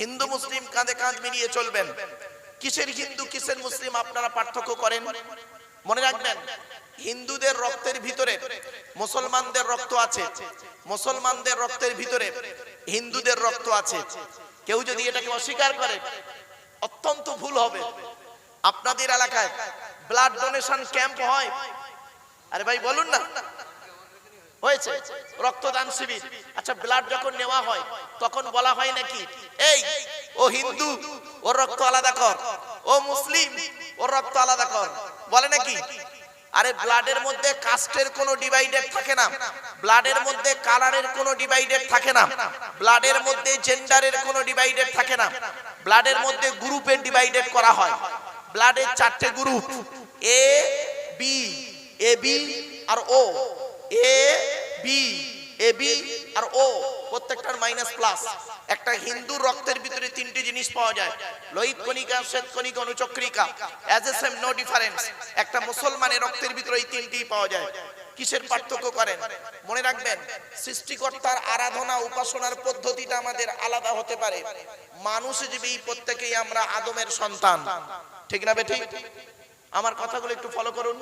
হিন্দু মুসলিম কাঁধে কাঁধ মিলিয়ে চলবেন। কিসের হিন্দু, কিসের মুসলিম আপনারা পার্থক্য করেন? মনে রাখবেন, হিন্দুদের রক্তের ভিতরে মুসলমানদের রক্ত আছে। মুসলমানদের রক্তের ভিতরে হিন্দুদের রক্ত আছে। কেউ যদি এটাকে অস্বীকার করে, অত্যন্ত ভুল হবে। আপনাদের এলাকায় ব্লাড ডোনেশন ক্যাম্প হয়। আরে ভাই, বলুন না। হয়েছে? রক্তদান শিবির। আচ্ছা ব্লাড যখন নেওয়া হয়, তখন বলা হয় নাকি, এই, ও হিন্দু, ওর রক্ত আলাদা কর। ও মুসলিম, ওর রক্ত আলাদা কর। বলে নাকি? আরে ব্লাডের মধ্যে কাস্টের কোনো ডিভাইডেড থাকে না। ব্লাডের মধ্যে কালারের কোনো ডিভাইডেড থাকে না। ব্লাডের মধ্যে জেন্ডারের কোনো ডিভাইডেড থাকে না। ব্লাডের মধ্যে গ্রুপের ডিভাইডেড করা হয়। ব্লাডের চারটে group A B A B R O A B A B R O প্রত্যেকটার মাইনাস প্লাস একটা হিন্দু রক্তের ভিতরে তিনটি জিনিস পাওয়া যায়। লোহিত কণিকা, শ্বেত কণিকা, অনুচক্রিকা। As a same no difference একটা মুসলমানের রক্তের ভিতরে এই তিনটি পাওয়া যায়। কিসের পার্থক্য করেন? মনে রাখবেন, সৃষ্টিকর্তার আরাধনা, উপাসনার পদ্ধতিটা আমাদের আলাদা হতে পারে। মানুষ জীবী প্রত্যেকেই আমরা আদমের সন্তান। ঠিক না বেঠিক? আমার কথাগুলো একটু ফলো করুন।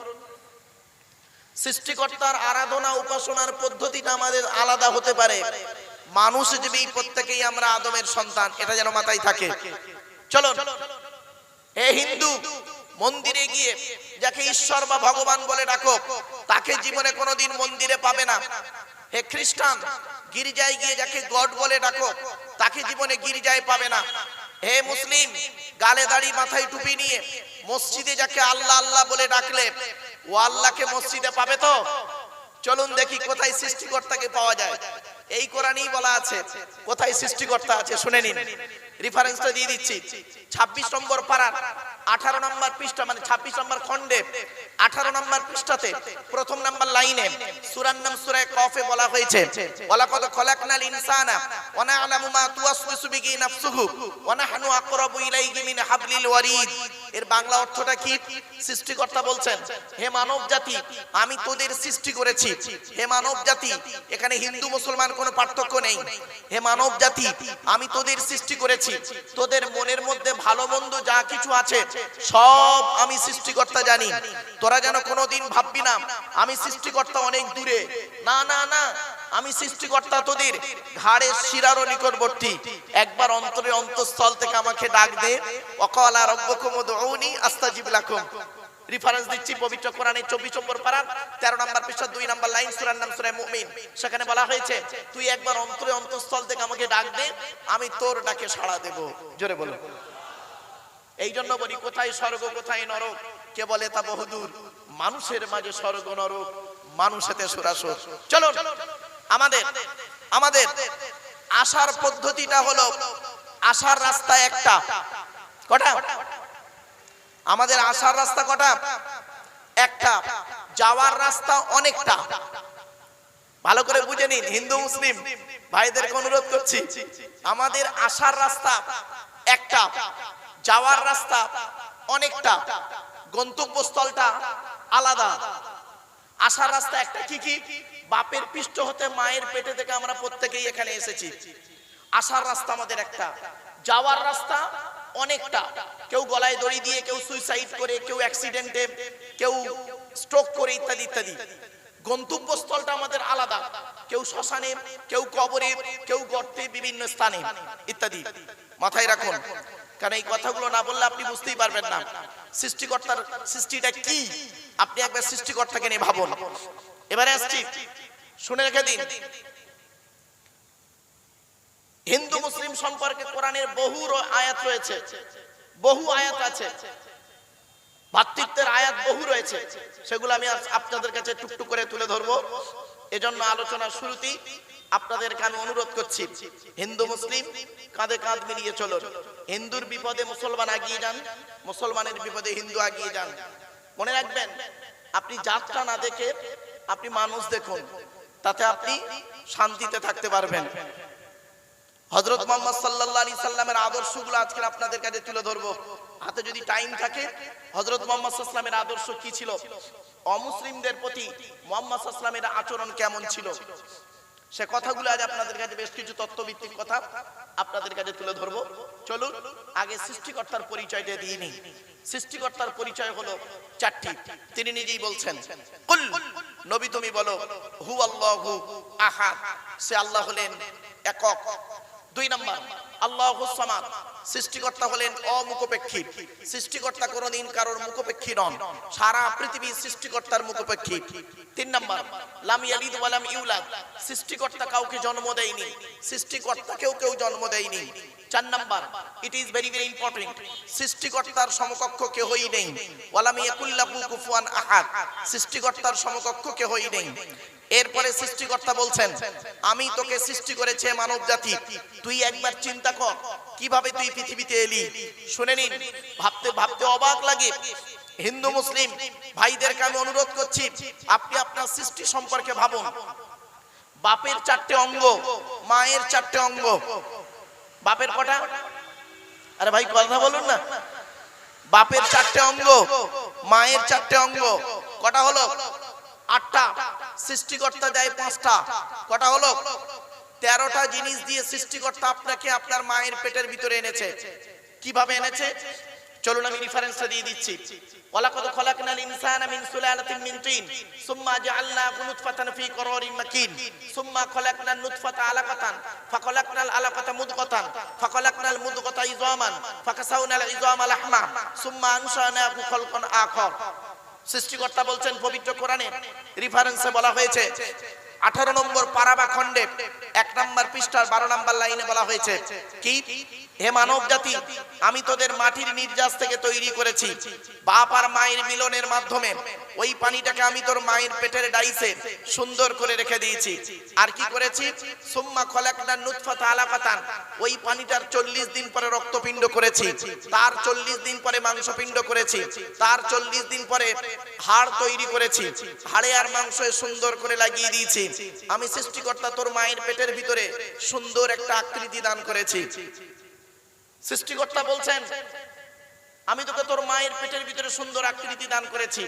সৃষ্টিকর্তার আরাধনা উপাসনার পদ্ধতিটা আমাদের আলাদা হতে পারে। মানুষ জীবী প্রত্যেকেই আমরা আদমের সন্তান, এটা যেন মাথায় থাকে। চলো হে হিন্দু, মন্দিরে গিয়ে যাকে ঈশ্বর বা ভগবান বলে ডাকো, তাকে জীবনে কোনোদিন মন্দিরে পাবে না। হে খ্রিস্টান, গির্জায় গিয়ে যাকে গড বলে ডাকো, তাকে জীবনে গির্জায় পাবে না। হে মুসলিম, গালে দাড়ি মাথায় টুপি নিয়ে মসজিদে যাকে আল্লাহ আল্লাহ বলে ডাকলে ও আল্লাহকে মসজিদে পাবে তো? চলুন দেখি কোথায় সৃষ্টিকর্তাকে পাওয়া যায়। এই কোরআনই বলা আছে, কোথায় সৃষ্টিকর্তা আছে, শুনে নিন। রেফারেন্সটা দিয়ে দিচ্ছি। 26 নম্বর পারার 18 নম্বর পৃষ্ঠা মানে 26 নম্বর খণ্ডে 18 নম্বর পৃষ্ঠাতে প্রথম নম্বর লাইনে সূরার নাম সূরা কফে বলা হয়েছে। ওয়ালাকাদ খলাকনাল ইনসানা নাফসুহু আকরাবু ইলাইহি মিন হাবলিল ওয়ারিদ। এর বাংলা অর্থটা কি? সৃষ্টিকর্তা বলছেন, হে মানব জাতি আমি তোদের সৃষ্টি করেছি। হে মানব জাতি এখানে হিন্দু মুসলমান কোনো পার্থক্য নেই। হে মানব জাতি আমি তোদের সৃষ্টি করেছি। তোদের মনের মধ্যে ভালো মন্দ যা কিছু আছে, সব আমি সৃষ্টিকর্তা জানি। তোরা যেন কোনোদিন ভাববি না, আমি সৃষ্টিকর্তা অনেক দূরে। না না না, আমি সৃষ্টিকর্তা তোদের ঘাড়ের শিরারও নিকটবর্তী। একবার অন্তরে অন্তঃস্থল থেকে আমাকে ডাক দে। অকালা রব্বকুম উদউনি আস্তাজিব লাকুম। রেফারেন্স দিচ্ছি, পবিত্র কোরআনের চব্বিশ নম্বর পারার, তেরো নম্বর পৃষ্ঠা, দুই নম্বর লাইন, সুরার নাম সুরায় মুমিন। সেখানে বলা হয়েছে, তুই একবার অন্তরে অন্তঃস্থল থেকে আমাকে ডাক দে, আমি তোর ডাকে সাড়া দেব। জোরে বলো এই জন্য বলি, কোথায় স্বর্গ, কোথায় নরক? কে বলে তা বহুদূর। মানুষের মাঝে স্বর্গ, নরক মানুষেতে সুরাসুর। চলো আমাদের আমাদের আসার পদ্ধতিটা হলো আসার রাস্তা একটা। কটা? আমাদের আসার রাস্তা কটা? একটা। যাওয়ার রাস্তা অনেকটা। ভালো করে বুঝে নিন, হিন্দু, মুসলিম, ভাইদেরকে অনুরোধ করছি, আমাদের আসার রাস্তা একটা, যাওয়ার রাস্তা অনেকটা, গন্তব্যস্থলটা আলাদা। আসার রাস্তা একটা কি কি? বাপের পৃষ্ঠ হতে মায়ের পেটে থেকে আমরা প্রত্যেকেই এখানে এসেছি। আসার রাস্তা আমাদের একটা। যাওয়ার রাস্তা অনেকটা। কেউ গলায় দড়ি দিয়ে, কেউ সুইসাইড করে, কেউ অ্যাক্সিডেন্টে কেউ স্ট্রোক করে, ইত্যাদি ইত্যাদি। গন্তব্যস্থলটা আমাদের আলাদা। কেউ শ্মশানে, কেউ কবরে, কেউ গর্তে, বিভিন্ন স্থানে, ইত্যাদি। মাথায় রাখুন। কারণ এই কথাগুলো না বললে আপনি বুঝতেই পারবেন না। সৃষ্টিকর্তার সৃষ্টিটা কি? আপনি একবার সৃষ্টিকর্তাকে নিয়ে ভাবুন। এবারে আসছি। শুনে রেখে দিন। হিন্দু মুসলিম সম্পর্কে কোরআনের বহু আয়াত রয়েছে। বহু আয়াত আছে। ভাতৃত্বের আয়াত বহু রয়েছে। সেগুলো আমি আপনাদের কাছে টুকটুক করে তুলে ধরবো। এজন্য আলোচনার শুরুতেই আপনাদেরকে আমি অনুরোধ করছি, হিন্দু মুসলিম কাঁধে কাঁধ মিলিয়ে চলুন। হিন্দুর বিপদে মুসলমান আগিয়ে যান, মুসলমানের বিপদে হিন্দু আগিয়ে যান। মনে রাখবেন, আপনি যাত্রা না দেখে আপনি মানুষ দেখুন, তাতে আপনি শান্তিতে থাকতে পারবেন। হজরত মোহাম্মদ সাল্লাহ আলী সাল্লামের আদর্শগুলো আজকে আপনাদের কাছে তুলে ধরবো। হাতে যদি টাইম থাকে হজরত মোহাম্মদ সাল্লামের আদর্শ কি ছিল? অমুসলিমদের প্রতি মোহাম্মদ সাল্লামের আচরণ কেমন ছিল? সে কথাগুলো আজ আপনাদের কাছে বেশ কিছু তত্ত্বভিত্তিক কথা আপনাদের কাছে তুলে ধরবো। চলুন, আগে সৃষ্টিকর্তার পরিচয়টা দিয়ে নিই। সৃষ্টিকর্তার পরিচয় হলো চারটি। তিনি নিজেই বলছেন নবী তুমি বলো হু আল্লাহু আহাদ। সে আল্লাহ হলেন একক। দুই নাম্বার, আল্লাহ সামাদ, সৃষ্টিকর্তা হলেন অমুখপেক্ষী। সৃষ্টিকর্তা কোনদিন কারোর মুখপেক্ষী নন, সারা পৃথিবীর সৃষ্টিকর্তার মুখপেক্ষী। তিন নাম্বার, লাম ইয়ালিদ ওয়ালাম ইউলাদ, সৃষ্টিকর্তা কাউকে জন্ম দেয়নি, সৃষ্টিকর্তাকেও কেউ জন্ম দেয়নি। চার number it is very very important সৃষ্টিকর্তার সমকক্ষ কেহই নেই। ওয়ালাম ইয়াকুল্লাহু কুফুয়ান আহাদ, সৃষ্টিকর্তার সমকক্ষ কেহই নেই। এরপরে সৃষ্টিকর্তা বলছেন, আমি তোকে সৃষ্টি করেছে মানব জাতি তুই একবার চিন্তা কর, কীভাবে তুই পৃথিবীতে এলি? শুনে নিন, ভাবতে ভাবতে অবাক লাগে। হিন্দু, মুসলিম ভাইদেরকে আমি অনুরোধ করছি, আপনি আপনার সৃষ্টি সম্পর্কে ভাবুন। বাপের চারটে অঙ্গ, মায়ের চারটে অঙ্গ। বাপের কটা? আরে ভাই, কথা বলুন না। বাপের চারটে অঙ্গ, মায়ের চারটে অঙ্গ। কটা হলো? আটটা সৃষ্টিকর্তা দেয় পাঁচটা। কটা হলো? তেরোটা জিনিস দিয়ে সৃষ্টিকর্তা আপনাকে আপনার মায়ের পেটের ভিতরে এনেছে। কীভাবে এনেছে? চলুন আমি রেফারেন্সটা দিয়ে দিচ্ছি। ওয়ালাকাদ খলাকনাল ইনসানা মিন সুলালাতিন মিন তিন, সুম্মা জাআলনাহু নুতফাতান ফি করারিন মাকিন, সুম্মা খলাকনান নুতফাতা আলাকাতান, ফাখলাকনাল আলাকাতা মুদগাতান, ফাখলাকনাল মুদগাতা ইযামান ফাকাসাউনাল ইযামা লাহমা সুম্মা আনশানাহু খালকান আখর। সৃষ্টিকর্তা বলছেন পবিত্র কোরআনে রিফারেন্সে বলা হয়েছে। আঠারো নম্বর পারাবা খণ্ডে, এক নম্বর পৃষ্ঠার বারো নম্বর লাইনে বলা হয়েছে, কি? হে মানব জাতি আমি তোদের মাটির নির্যাস থেকে তৈরি করেছি। বাপ আর মায়ের মিলনের মাধ্যমে ওই পানিটাকে আমি তোর মায়ের পেটের ডাইসে সুন্দর করে রেখে দিয়েছি। আর কি করেছি? সুম্মা খলাকনা নুতফাতা আলাকাতান ওই পানিটার চল্লিশ দিন পরে রক্তপিণ্ড করেছি। তার চল্লিশ দিন পরে মাংসপিণ্ড করেছি। তার চল্লিশ দিন পরে হাড় তৈরি করেছি। হাড়ে আর মাংস সুন্দর করে লাগিয়ে দিয়েছি। আমি সৃষ্টিকর্তা তোর মায়ের পেটের ভিতরে সুন্দর একটা আকৃতি দান করেছি। সৃষ্টিকর্তা বলছেন, আমি তোকে তোর মায়ের পেটের ভিতরে সুন্দর আকৃতি দান করেছি।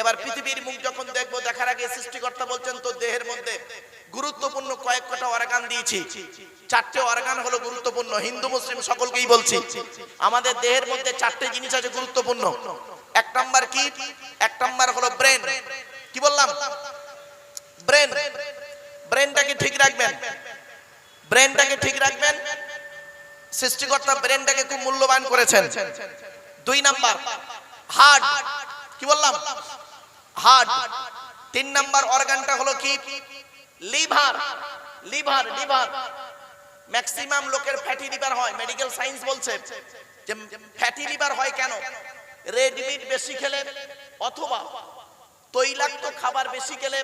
এবার পৃথিবীর মুখ যখন দেখব, দেখার আগে সৃষ্টিকর্তা বলছেন, তোর দেহের মধ্যে গুরুত্বপূর্ণ কয়েক কটা অর্গান দিয়েছি। চারটে অর্গান হলো গুরুত্বপূর্ণ, হিন্দু, মুসলিম সকলকেই বলছি। আমাদের দেহের মধ্যে চারটে জিনিস আছে গুরুত্বপূর্ণ। এক নাম্বার কি? এক নাম্বার হলো ব্রেন। কি বললাম? ব্রেন ব্রেনটাকে ঠিক রাখবেন। ব্রেনটাকে ঠিক রাখবেন। সৃষ্টিকর্তা ব্রেনটাকে খুব মূল্যবান করেছেন। দুই নাম্বার, হার্ট। কি বললাম? হার্ট। তিন নাম্বার অর্গানটা হলো কি? লিভার। Liver liver. ম্যাক্সিমাম লোকের ফ্যাটি লিভার হয়। মেডিকেল সায়েন্স বলছে যে ফ্যাটি লিভার হয় কেন? রেড মিট বেশি খেলে অথবা তৈলাক্ত খাবার বেশি খেলে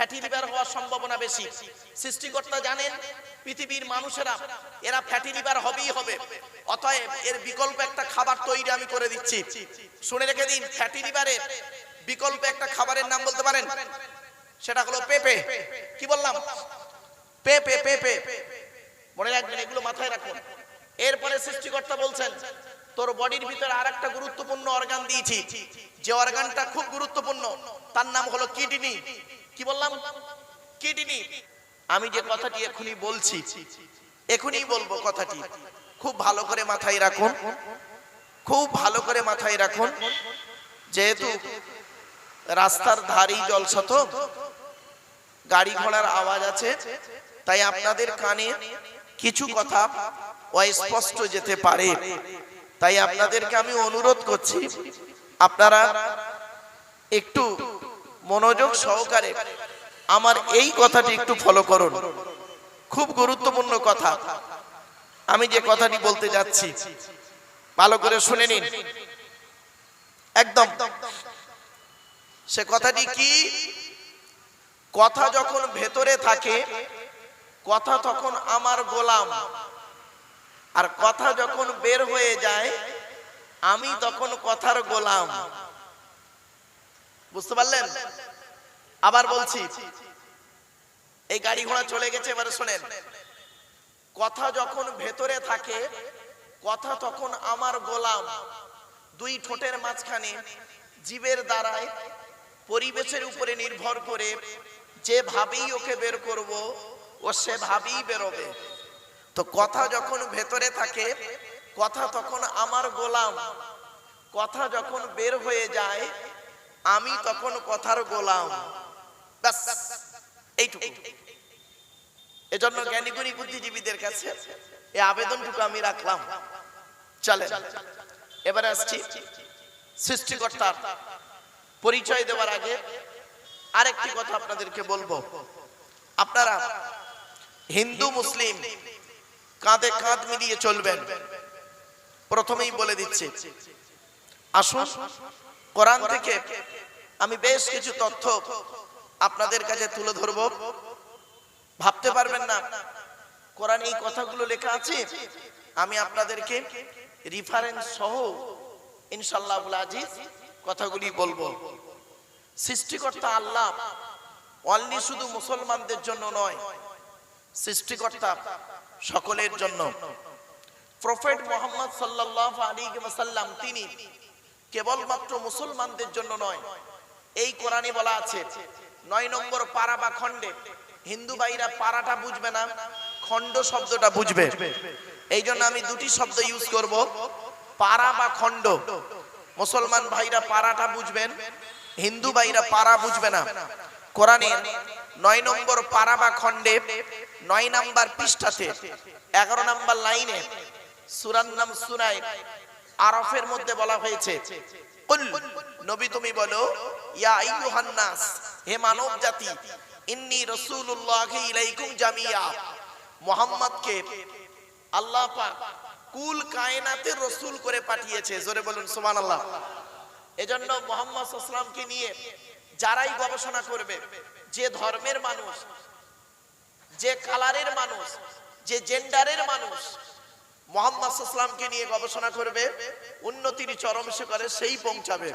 ফ্যাটি লিভার হওয়ার সম্ভাবনা বেশি। সৃষ্টিকর্তা জানেন, পৃথিবীর মানুষেরা, এরা ফ্যাটি লিভার হবেই হবে। অতএব এর বিকল্প একটা খাবার তৈরি আমি করে দিচ্ছি। শুনে রেখে দিন, ফ্যাটি লিভারের বিকল্প একটা খাবারের নাম বলতে পারেন? সেটা হলো পেঁপে। কি বললাম? পেঁপে পেঁপে। মনে রাখবেন, এগুলো মাথায় রাখুন। এরপরে সৃষ্টিকর্তা বলছেন, তোর বডির ভিতরে আর একটা গুরুত্বপূর্ণ অর্গান দিয়েছি। যে অর্গানটা খুব গুরুত্বপূর্ণ, তার নাম হলো কিডনি। কি বললাম? কিডনি। আমি যে কথাটি এখনই বলছি এখনই বলব কথাটি। খুব ভালো করে মাথায় রাখুন। খুব ভালো করে মাথায় রাখুন। যেহেতু রাস্তার ধারেই জলসা তো, গাড়ি ঘোড়ার আওয়াজ আছে, তাই আপনাদের কানে কিছু কথা অস্পষ্ট যেতে পারে। তাই আপনাদেরকে আমি অনুরোধ করছি, আপনারা একটু মনোযোগ সহকারে আমার এই কথাটি একটু ফলো করুন। খুব গুরুত্বপূর্ণ কথা। আমি যে কথাটি বলতে যাচ্ছি, ভালো করে শুনে নিন। একদম। সে কথাটি কি? কথা যখন ভেতরে থাকে, কথা তখন আমার গোলাম। আর কথা যখন বের হয়ে যায়, আমি তখন কথার গোলাম। বুঝতে পারলেন? আবার বলছি, এই গাড়ি ঘোড়া চলে গেছে, এবারে শোনেন। কথা যখন ভেতরে থাকে, কথা তখন আমার গোলাম। দুই ঠোঁটের মাঝখানে জীবের দ্বারায় পরিবেশের উপরে নির্ভর করে যেভাবেই ওকে বের করব, ও সেভাবেই বেরোবে। তো কথা যখন ভেতরে থাকে, কথা তখন আমার গোলাম। কথা যখন বের হয়ে যায় আমি তখন কথার গোলাম। এইটুকু। এজন্য জ্ঞানীগুণী বুদ্ধিজীবীদের কাছে এই আবেদনটুকু আমি রাখলাম। চলেন, এবারে আসছি সৃষ্টিকর্তার পরিচয় দেওয়ার আগে আরেকটি কথা আপনাদেরকে বলব। আপনারা হিন্দু, মুসলিম, কাঁধে কাঁধ মিলিয়ে চলবেন। প্রথমেই বলে দিচ্ছি, আসুন কোরআন থেকে আমি বেশ কিছু তথ্য আপনাদের কাছে তুলে ধরব। ভাবতে পারবেন না, কোরআন এই কথাগুলো লেখা আছে। আমি আপনাদেরকে রিফারেন্স সহ ইনশাল্লাহ আজিজ কথাগুলি বলব। সৃষ্টিকর্তা আল্লাহ অনলি শুধু মুসলমানদের জন্য নয়, সৃষ্টিকর্তা সকলের জন্য। প্রফেট মোহাম্মদ সাল্লাহ আলী সাল্লাম তিনি কেবলমাত্র মুসলমানদের জন্য নয়, এই কোরআনে বলা আছে, নয় নম্বর পাড়া বা খণ্ডে। হিন্দু ভাইরা পাড়াটা বুঝবে না, খণ্ড শব্দটা বুঝবে। এই জন্য আমি দুটি শব্দ ইউজ করব, পাড়া বা খণ্ড। মুসলমান ভাইরা পাড়াটা বুঝবেন, হিন্দু ভাইরা পাড়া বুঝবে না। কোরআনে নয় নম্বর পাড়া বা খণ্ডে নয় নাম্বার পৃষ্ঠাতে, এগারো নাম্বার লাইনে সুরান নাম সুরায় আরফের মধ্যে বলা হয়েছে। কুল, নবী তুমি বলো, ইয়া আইয়ুহান নাস, হে মানব জাতি, ইন্নী রাসূলুল্লাহি ইলাইকুম জামিয়া। আল্লাহ পাক কুল কায়নাতের করে পাঠিয়েছে। জোরে বলুন, সুবহানাল্লাহ। এজন্য মোহাম্মদ নিয়ে যারাই গবেষণা করবে, যে ধর্মের মানুষ, যে কালারের মানুষ, যে জেন্ডারের মানুষ মোহাম্মদ সাল্লামকে নিয়ে গবেষণা করবে, উন্নতির চরম শিখরে সেই পৌঁছাবে।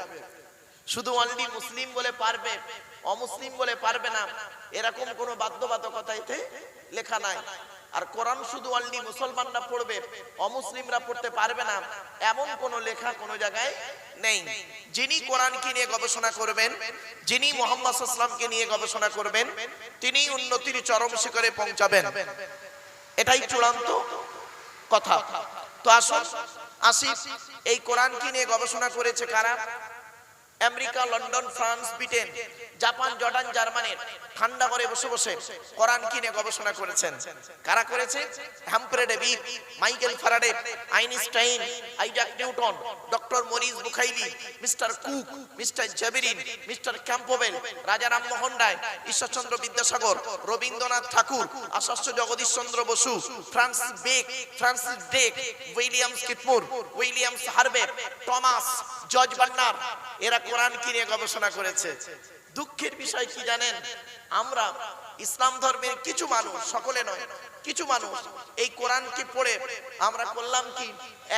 শুধু অনলি মুসলিম বলে পারবে, অমুসলিম বলে পারবে না, এরকম কোনো বাধ্যবাধকতা এতে লেখা নাই। আর কোরআন শুধু অনলি মুসলমানরা পড়বে, অমুসলিমরা পড়তে পারবে না, এমন কোন লেখা কোন জায়গায় নেই। যিনি কোরআনকে নিয়ে গবেষণা করবেন, যিনি মোহাম্মদ সাল্লামকে নিয়ে গবেষণা করবেন, তিনি উন্নতির চরম শিখরে পৌঁছাবেন। এটাই চূড়ান্ত কথা। তো আসুন আসি এই কোরআন কি নিয়ে গবেষণা করেছে কারা? America, London, France, Britain, Japan, Jordan জার্মানির ঠান্ডা করে বসে বসে কোরআন কিনে গবেষণা করেছেন। কারা করেছে? Humphry Davy, Michael Faraday Einstein, Isaac Newton, doctor Maurice Bucaille, mister Cook, mister জাবিরিন, mister Campbell, Raja Rammohan Roy, Ishwarchandra Vidyasagar, Rabindranath Thakur আশাস্য Jagadish Chandra Basu Francis Bacon Francis Drake Williams কিটমুর Williams Harvey Thomas, George Bernard, এরা কোরআন কি নিয়ে গবেষণা করেছে? দুঃখের বিষয় কি জানেন? আমরা ইসলাম ধর্মের কিছু মানুষ, সকলে নয়, কিছু মানুষ এই কোরআনকে পড়ে আমরা করলাম কি?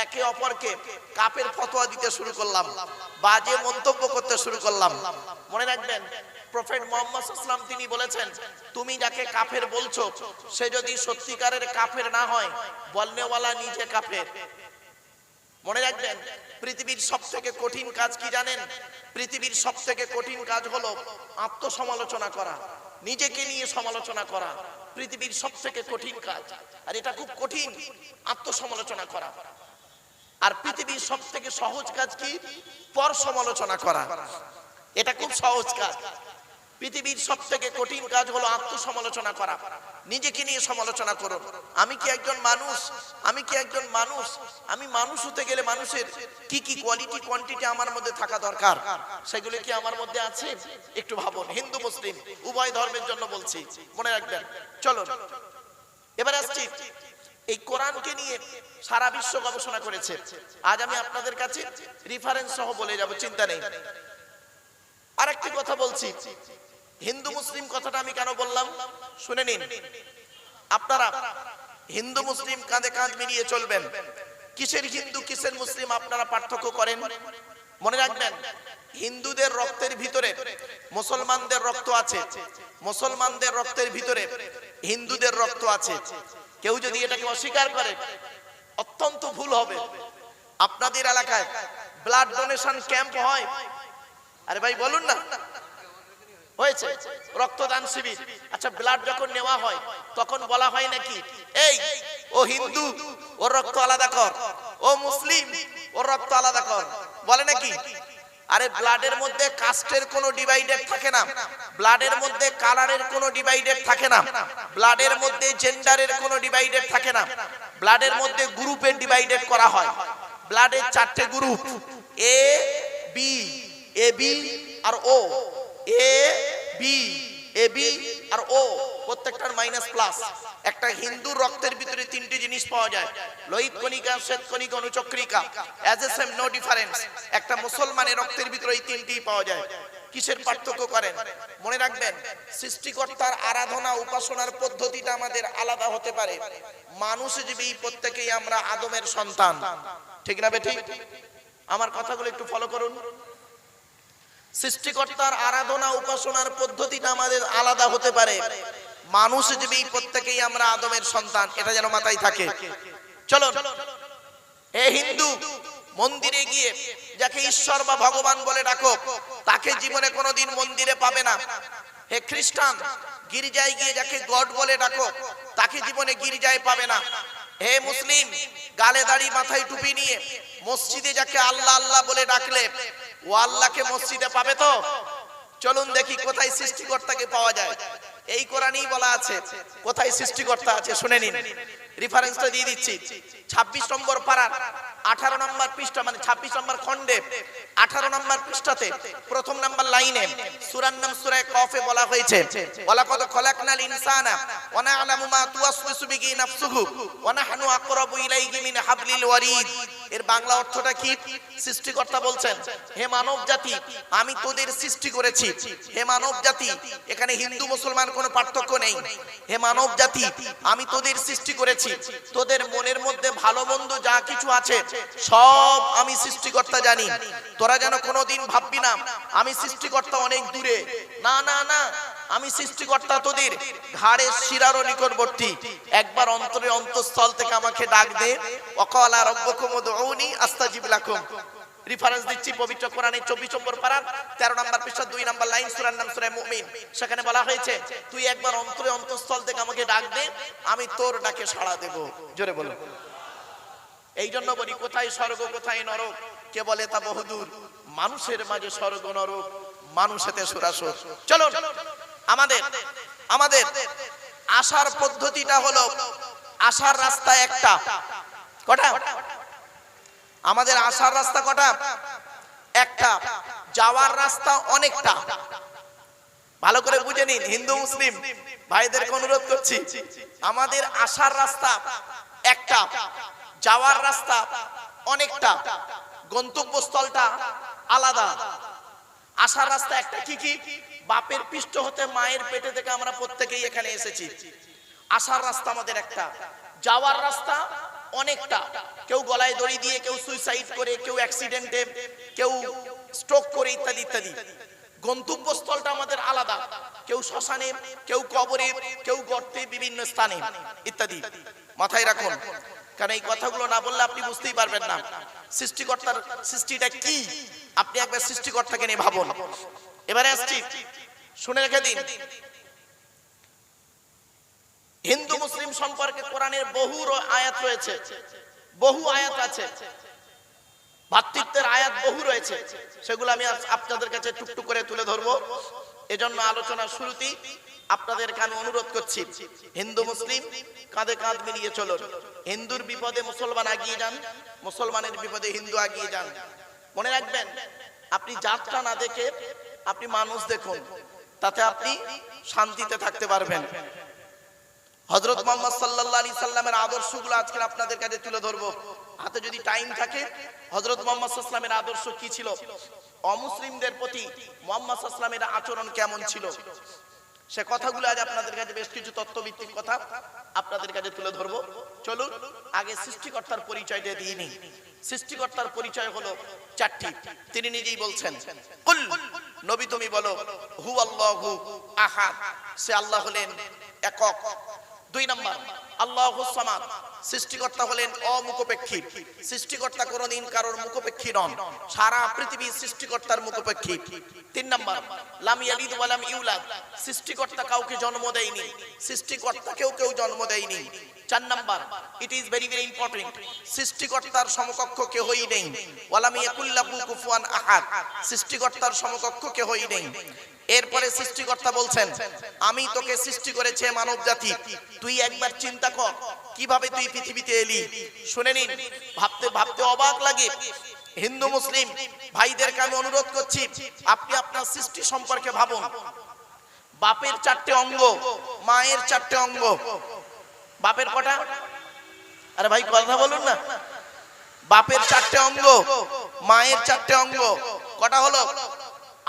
একে অপরকে কাপের ফতোয়া দিতে শুরু করলাম, বাজে মন্তব্য করতে শুরু করলাম। মনে রাখবেন, প্রফেট মোহাম্মদ ইসলাম তিনি বলেছেন, তুমি যাকে কাফের বলছো, সে যদি সত্যিকারের কাফের না হয় বলনেওয়ালা নিজে কাফের। মনে রাখবেন, পৃথিবীর সব থেকে কঠিন কাজ কি জানেন? পৃথিবীর সব থেকে কঠিন কাজ হলো আত্মসমালোচনা করা, নিজেকে নিয়ে সমালোচনা করা, পৃথিবীর সব থেকে কঠিন কাজ। আর এটা খুব কঠিন, আত্মসমালোচনা করা। আর পৃথিবীর সব থেকে সহজ কাজ কি? পর সমালোচনা করা। এটা খুব সহজ কাজ। পৃথিবীর সব থেকে কঠিন কাজ হলো আত্মসমালোচনা করা। নিজেকে নিয়ে সমালোচনা করো। আমি কি একজন মানুষ? আমি কি একজন মানুষ? আমি মানুষ হতে গেলে মানুষের কি কি কোয়ালিটি কোয়ান্টিটি আমার মধ্যে থাকা দরকার? সেগুলো কি আমার মধ্যে আছে? একটু ভাবুন। হিন্দু, মুসলিম, উভয় ধর্মের জন্য বলছি। মনে রাখবেন। চলো এবার আসছি। এই কোরআনকে নিয়ে সারা বিশ্ব গবেষণা করেছে। আজ আমি আপনাদের কাছে রিফারেন্স সহ বলে যাব, চিন্তা নেই। আরেকটি কথা বলছি। হিন্দু মুসলিম কথাটা আমি কেন বললাম? শুনে নিন। আপনারা হিন্দু মুসলিম কাঁধে কাঁধ মিলিয়ে চলবেন। কিসের হিন্দু, কিসের মুসলিম আপনারা পার্থক্য করেন? মনে রাখবেন, হিন্দুদের রক্তের ভিতরে মুসলমানদের রক্ত আছে। মুসলমানদের রক্তের ভিতরে হিন্দুদের রক্ত আছে। কেউ যদি এটাকে অস্বীকার করে, অত্যন্ত ভুল হবে। আপনাদের এলাকায় ব্লাড ডোনেশন ক্যাম্প হয়। আরে ভাই, বলুন না। হয়েছে? রক্তদান শিবির। আচ্ছা ব্লাড যখন নেওয়া হয়, তখন বলা হয় নাকি, এই, ও হিন্দু, ওর রক্ত আলাদা কর। ও মুসলিম, ওর রক্ত আলাদা কর। বলে নাকি? আরে ব্লাডের মধ্যে কাস্টের কোনো ডিভাইডেড থাকে না। ব্লাডের মধ্যে কালারের কোনো ডিভাইডেড থাকে না। ব্লাডের মধ্যে জেন্ডারের কোনো ডিভাইডেড থাকে না। ব্লাডের মধ্যে গ্রুপের ডিভাইডেড করা হয়। ব্লাডের চারটে group A B A B R O A B A B R O প্রত্যেকটার মাইনাস প্লাস একটা হিন্দুর রক্তের ভিতরে তিনটি জিনিস পাওয়া যায়। লোহিত কণিকা, শ্বেত কণিকা, অনুচক্রিকা। As a same no difference একটা মুসলমানের রক্তের ভিতরে এই তিনটি পাওয়া যায়। কিসের পার্থক্য করেন? মনে রাখবেন, সৃষ্টিকর্তার আরাধনা, উপাসনার পদ্ধতিটা আমাদের আলাদা হতে পারে। মানুষ জীবী প্রত্যেকেই আমরা আদমের সন্তান। ঠিক না বেঠিক আমার কথাগুলো একটু ফলো করুন। সৃষ্টিকর্তার আরাধনা উপাসনার পদ্ধতিটা আমাদের আলাদা হতে পারে। মানুষ জীবী প্রত্যেকেই আমরা আদমের সন্তান, এটা যেন মাথায় থাকে। চলো এ হিন্দু, মন্দিরে গিয়ে যাকে ঈশ্বর বা ভগবান বলে ডাকো, তাকে জীবনে কোনোদিন মন্দিরে পাবে না। হে খ্রিস্টান, গির্জায় গিয়ে যাকে গড বলে ডাকো, তাকে জীবনে গির্জায় পাবে না। হে মুসলিম, গালে দাড়ি, মাথায় টুপি নিয়ে মসজিদে যাকে আল্লাহ আল্লাহ বলে ডাকলে ও আল্লাহকে মসজিদে পাবে তো? চলুন দেখি কোথায় সৃষ্টিকর্তাকে পাওয়া যায়। এই কোরআনেই বলা আছে, কোথায় সৃষ্টিকর্তা আছে শুনে নিন। রেফারেন্সটা দিয়ে দিচ্ছি। 26 নম্বর পারার 18 নম্বর পৃষ্ঠা মানে 26 নম্বর খণ্ডে 18 নম্বর পৃষ্ঠাতে প্রথম নম্বর লাইনে সূরার নাম সূরা কফে বলা হয়েছে। ওয়ালাকাদ খলাকনাল ইনসানা ওয়া না'লামু মা তুওয়াসওয়িসু বিহি নাফসুহু ওয়া নাহনু আকরাবু ইলাইহি মিন হাবলিল ওয়ারিদ। এর বাংলা অর্থটা কি? সৃষ্টিকর্তা বলছেন, হে মানব জাতি, আমি তোদের সৃষ্টি করেছি। হে মানব জাতি, এখানে হিন্দু, মুসলমান কোনো পার্থক্য নেই। হে মানব জাতি, আমি তোদের সৃষ্টি করেছি। তোদের মনের মধ্যে ভালো, মন্দ যা কিছু আছে, সব আমি সৃষ্টিকর্তা জানি। তোরা যেন কোনোদিন ভাববি না, আমি সৃষ্টিকর্তা অনেক দূরে। না না না আমি সৃষ্টিকর্তা তোদের ঘাড়ের শিরারও নিকটবর্তী। একবার অন্তরে অন্তঃস্থল থেকে আমাকে ডাক দে। অকালা রব্বকুম উদউনি আস্তাজিব লাকুম। রেফারেন্স দিচ্ছি পবিত্র কোরআনের 24 নম্বর পারার 13 নম্বর পৃষ্ঠা 2 নম্বর লাইন, সূরার নাম সূরা মুমিন। সেখানে বলা হয়েছে, তুই একবার অন্তরে অন্তঃস্থল থেকে আমাকে ডাক দে, আমি তোর ডাকে সাড়া দেব। জোরে বলো এই জন্য বলি, কোথায় স্বর্গ, কোথায় নরক? কে বলে তা বহুদূর। মানুষের মাঝে স্বর্গ, নরক। মানুষেতে সুরাসুর। চলো আমাদের আমাদের আসার পদ্ধতিটা হলো আসার রাস্তা একটা। কটা? আমাদের আসার রাস্তা কটা? একটা। যাওয়ার রাস্তা অনেকটা। ভালো করে বুঝে নিন, হিন্দু, মুসলিম, ভাইদেরকে অনুরোধ করছি, আমাদের আসার রাস্তা একটা, যাওয়ার রাস্তা অনেকটা, গন্তব্যস্থলটা আলাদা। আসার রাস্তা একটা কি কি? বাপের পৃষ্ঠ হতে মায়ের পেটে থেকে আমরা প্রত্যেকেই এখানে এসেছি। আসার রাস্তা আমাদের একটা। যাওয়ার রাস্তা অনেকটা। কেউ গলায় দড়ি দিয়ে, কেউ সুইসাইড করে, কেউ অ্যাক্সিডেন্টে কেউ স্ট্রোক করে, ইত্যাদি ইত্যাদি। গন্তব্যস্থলটা আমাদের আলাদা। কেউ শ্মশানে, কেউ কবরে, কেউ গর্তে, বিভিন্ন স্থানে, ইত্যাদি। মাথায় রাখুন। কারণ এই কথাগুলো না বললে আপনি বুঝতেই পারবেন না। সৃষ্টিকর্তার সৃষ্টিটা কি? আপনি একবার সৃষ্টিকর্তাকে নিয়ে ভাবুন। এবারে আসছি। শুনে রেখে দিন। হিন্দু, মুসলিম সম্পর্কে কোরআনের বহু আয়াত রয়েছে। বহু আয়াত আছে। ভাতৃত্বের আয়াত বহু রয়েছে। সেগুলো আমি আপনাদের কাছে টুকটুক করে তুলে ধরবো। এজন্য আলোচনার শুরুতেই আপনাদেরকে আমি অনুরোধ করছি, হিন্দু মুসলিম, কাঁধে কাঁধ মিলিয়ে চলুন। হিন্দুর বিপদে মুসলমান আগিয়ে যান, মুসলমানের বিপদে হিন্দু এগিয়ে যান। মনে রাখবেন, আপনি যাত্রা না দেখে আপনি মানুষ দেখুন, তাতে আপনি শান্তিতে থাকতে পারবেন। হজরত মোহাম্মদ সাল্লাহ আলী সাল্লামের আদর্শগুলো আজকে আপনাদের কাছে তুলে ধরবো। হাতে যদি টাইম থাকে হজরত মোহাম্মদ সাল্লামের আদর্শ কি ছিল? অমুসলিমদের প্রতি মোহাম্মদ সাল্লামের আচরণ কেমন ছিল? সে কথাগুলো আজ আপনাদের কাছে বেশ কিছু তত্ত্বভিত্তিক কথা আপনাদের কাছে তুলে ধরবো। চলুন, আগে সৃষ্টিকর্তার পরিচয় দিয়ে নিই। সৃষ্টিকর্তার পরিচয় হলো চারটি। তিনি নিজেই বলছেন, কুল, নবী তুমি বলো হু আল্লাহু আহাদ। সে আল্লাহ হলেন একক। দুই নাম্বার, আল্লাহ সামাদ, সৃষ্টিকর্তা হলেন অমুখপেক্ষী। সৃষ্টিকর্তা কোনদিন কারোর মুখপেক্ষী নন, সারা পৃথিবীর সৃষ্টিকর্তার মুখপেক্ষী। তিন নাম্বার, লাম ইয়ালিদ ওয়ালাম ইউলাদ, সৃষ্টিকর্তা কাউকে জন্ম দেয়নি, সৃষ্টিকর্তাকেও কেউ জন্ম দেয়নি। চার number it is very very important সৃষ্টিকর্তার সমকক্ষ কেহই নেই। ওয়ালাম ইয়াকুল্লাহু কুফুয়ান আহাদ, সৃষ্টিকর্তার সমকক্ষ কেহই নেই। এরপরে সৃষ্টিকর্তা বলছেন, আমি তোকে সৃষ্টি করেছে মানব জাতি তুই একবার চিন্তা কর, কীভাবে তুই পৃথিবীতে এলি? শুনে নিন, ভাবতে ভাবতে অবাক লাগে। হিন্দু, মুসলিম, ভাইদেরকে আমি অনুরোধ করছি, আপনি আপনার সৃষ্টি সম্পর্কে ভাবুন। বাপের চারটে অঙ্গ, মায়ের চারটে অঙ্গ। বাপের কটা? আরে ভাই, কথা বলুন না। বাপের চারটে অঙ্গ, মায়ের চারটে অঙ্গ। কটা হলো?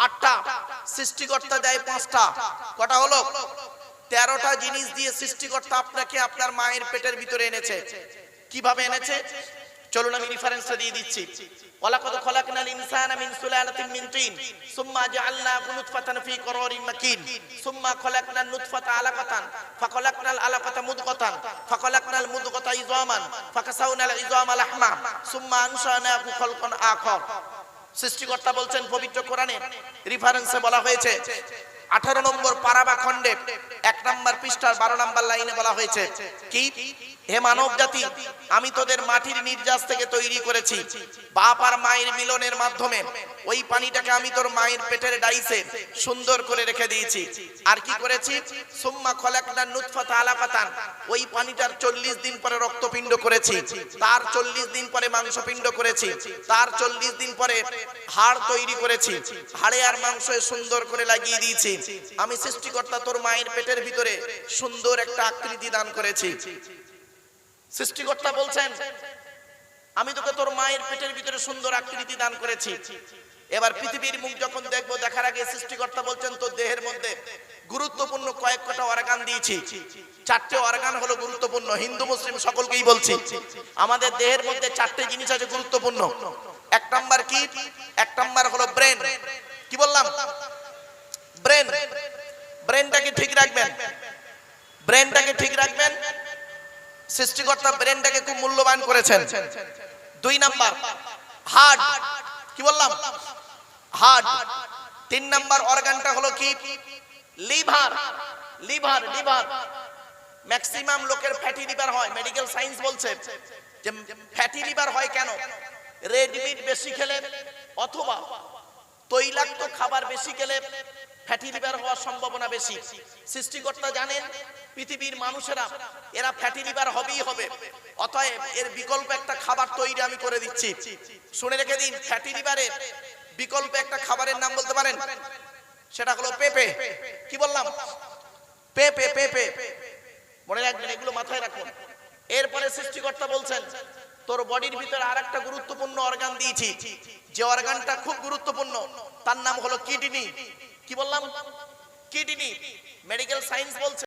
আটটা, সৃষ্টিকর্তা দেয় পাঁচটা। কটা হলো? তেরোটা জিনিস দিয়ে সৃষ্টিকর্তা আপনাকে আপনার মায়ের পেটের ভিতরে এনেছে। কীভাবে এনেছে? চলুন আমি রেফারেন্সটা দিয়ে দিচ্ছি। ওয়ালাকাদ খলাকনাল ইনসানা মিন সুলালাতিন মিন তিন, সুম্মা জাআলনাহু নুতফাতান ফি করারিন মাকিন, সুম্মা খলাকনান নুতফাতা আলাকাতান, ফাখলাকনাল আলাকাতা মুদগাতান, ফাখলাকনাল মুদগাতা ইযামান ফাকাসাউনাল ইযামা লাহমা সুম্মা আনশানাহু খালকান আখর। সৃষ্টিকর্তা বলছেন পবিত্র কোরআনে রেফারেন্সে বলা হয়েছে। আঠারো নম্বর পারাবা খণ্ডে এক নম্বর পৃষ্ঠার বারো নম্বর লাইনে বলা হয়েছে, কি? হে মানব জাতি আমি তোদের মাটির নির্যাস থেকে তৈরি করেছি। বাপ আর মায়ের মিলনের মাধ্যমে ওই পানিটাকে আমি তোর মায়ের পেটের ডাইসে সুন্দর করে রেখে দিয়েছি। আর কি করেছি? সুম্মা খলাকনা নুতফাতা আলাকাতান ওই পানিটার চল্লিশ দিন পরে রক্তপিণ্ড করেছি। তার চল্লিশ দিন পরে মাংসপিণ্ড করেছি। তার চল্লিশ দিন পরে হাড় তৈরি করেছি। হাড়ে আর মাংসে সুন্দর করে লাগিয়ে দিয়েছি। আমি সৃষ্টিকর্তা তোর মায়ের পেটের ভিতরে সুন্দর একটা আকৃতি দান করেছি। সৃষ্টিকর্তা বলছেন, আমি তোকে তোর মায়ের পেটের ভিতরে সুন্দর আকৃতি দান করেছি। এবার পৃথিবীর মুখ যখন দেখব, দেখার আগে সৃষ্টিকর্তা বলছেন, তোর দেহের মধ্যে গুরুত্বপূর্ণ কয়েক কটা অর্গান দিয়েছি। চারটে অর্গান হলো গুরুত্বপূর্ণ। হিন্দু, মুসলিম সকলকেই বলছি, আমাদের দেহের মধ্যে চারটে জিনিস আছে গুরুত্বপূর্ণ। এক নাম্বার কি? এক নাম্বার হলো ব্রেন। কি বললাম? ব্রেন। ব্রেনটাকে ঠিক রাখবেন। ব্রেনটাকে ঠিক রাখবেন। সৃষ্টিকর্তা ব্রেনটাকে খুব মূল্যবান করেছেন। দুই নাম্বার, হার্ট। কি বললাম? হার্ট। তিন নাম্বার অর্গানটা হলো কি? লিভার। Liver liver. ম্যাক্সিমাম লোকের ফ্যাটি লিভার হয়, মেডিকেল সায়েন্স বলছে যে ফ্যাটি লিভার হয় কেন? রেড মিট বেশি খেলে অথবা তৈলাক্ত খাবার বেশি খেলে ফ্যাটি লিভার হওয়ার সম্ভাবনা বেশি। সৃষ্টিকর্তা জানেন, পৃথিবীর মানুষেরা, এরা ফ্যাটি লিভার হবেই হবে। অতএব এর বিকল্প একটা খাবার তৈরি আমি করে দিচ্ছি। শুনে রেখে দিন, ফ্যাটি লিভারের বিকল্প একটা খাবারের নাম বলতে পারেন? সেটা হলো পেঁপে। কি বললাম? পেঁপে পেঁপে। মনে রাখবেন, এগুলো মাথায় রাখুন। এরপরে সৃষ্টিকর্তা বলছেন, তোর বডির ভিতরে আর একটা গুরুত্বপূর্ণ অর্গান দিয়েছি। যে অর্গানটা খুব গুরুত্বপূর্ণ, তার নাম হলো কিডনি। কি বললাম? কিডনি। মেডিকেল সায়েন্স বলছে।